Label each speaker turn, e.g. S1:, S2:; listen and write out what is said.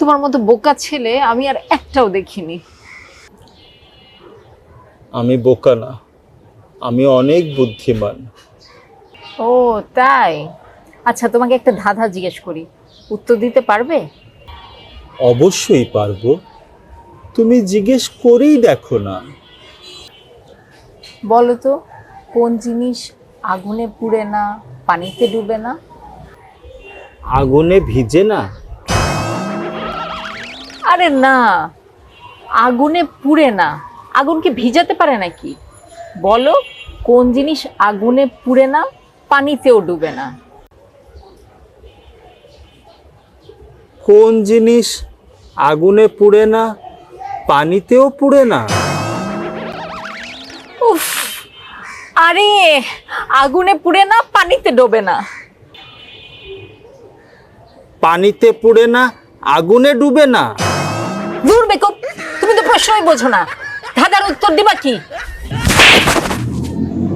S1: তোমার মতো বোকা ছেলে আমি আর একটাও দেখিনি।
S2: আমি বোকা না আমি অনেক বুদ্ধিমান।
S1: ও তাই? আচ্ছা তোমাকে একটা ধাঁধা জিজ্ঞেস করি। উত্তর দিতে পারবে?
S2: অবশ্যই পারব। তুমি জিজ্ঞেস করেই দেখো না।
S1: বলো তো কোন জিনিস আগুনে পুড়ে না পানিতে ডুবে না?
S2: আগুনে ভিজে না?
S1: আরে না। আগুনে পুড়ে না। আগুনকে ভিজাতে পারে নাকি? বলো কোন জিনিস আগুনে পুড়ে না পানিতেও ডুবে না?
S2: কোন জিনিস আগুনে পুড়ে না পানিতেও পুড়ে না?
S1: উফ আরে আগুনে পুড়ে না পানিতে ডোবে না।
S2: পানিতে পুড়ে না আগুনে ডুবে না?
S1: বেকুব তুমি তো প্রশ্নই বোঝো না। ধাঁধার উত্তর দিবা কি?